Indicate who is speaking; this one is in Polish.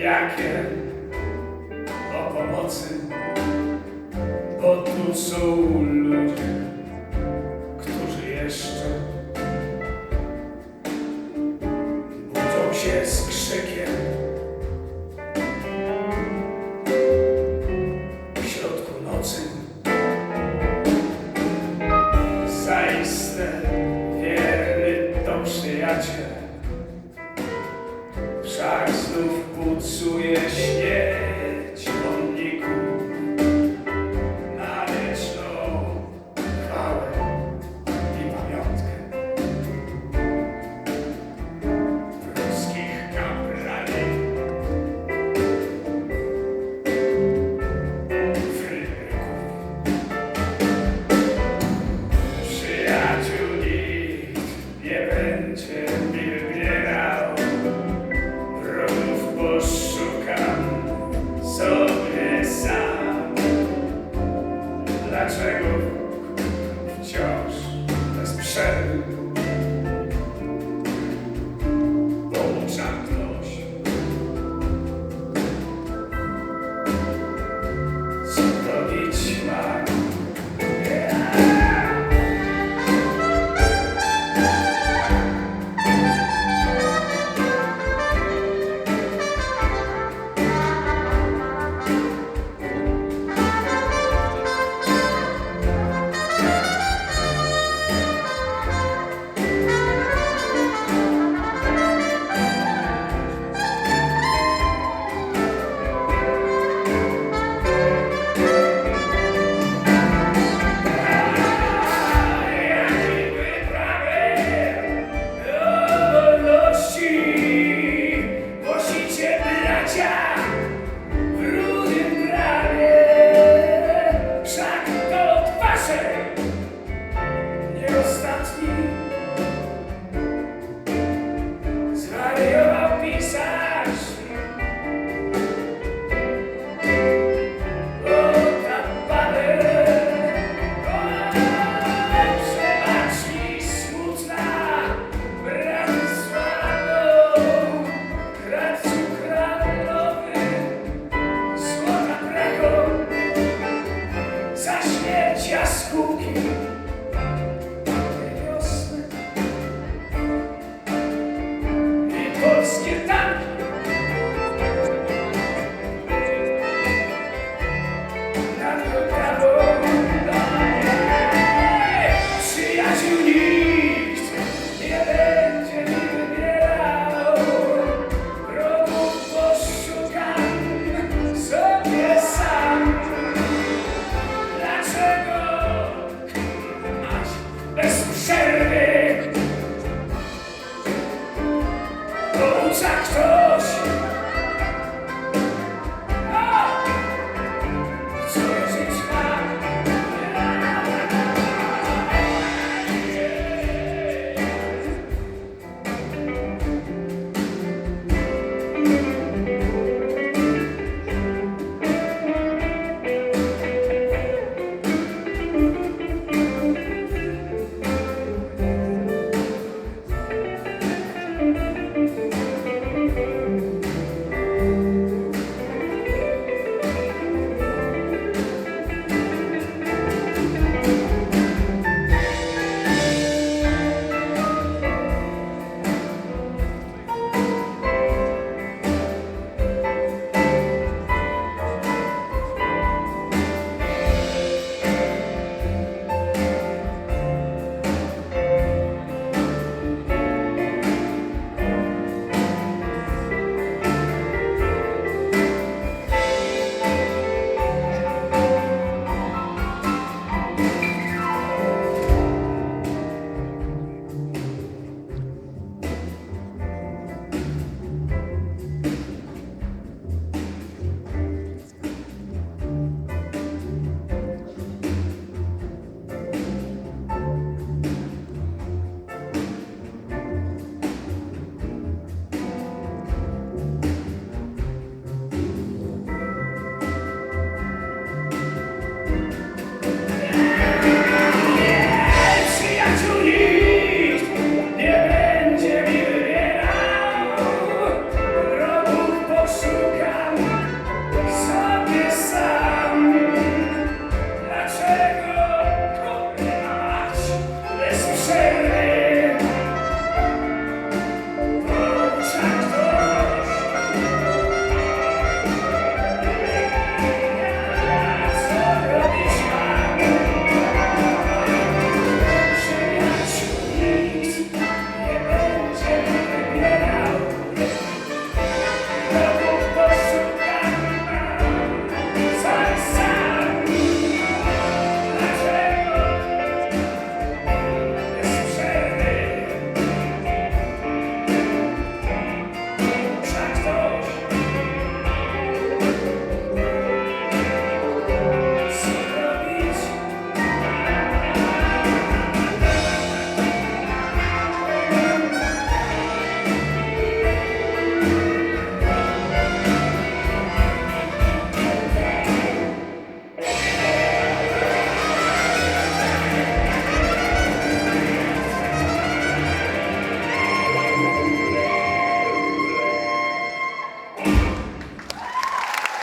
Speaker 1: jakie o pomocy, bo tu są ludzie, którzy jeszcze budzą się z krzykiem. W środku nocy zaiste wierny to przyjaciel. Wszak obcujesz nie. Hey,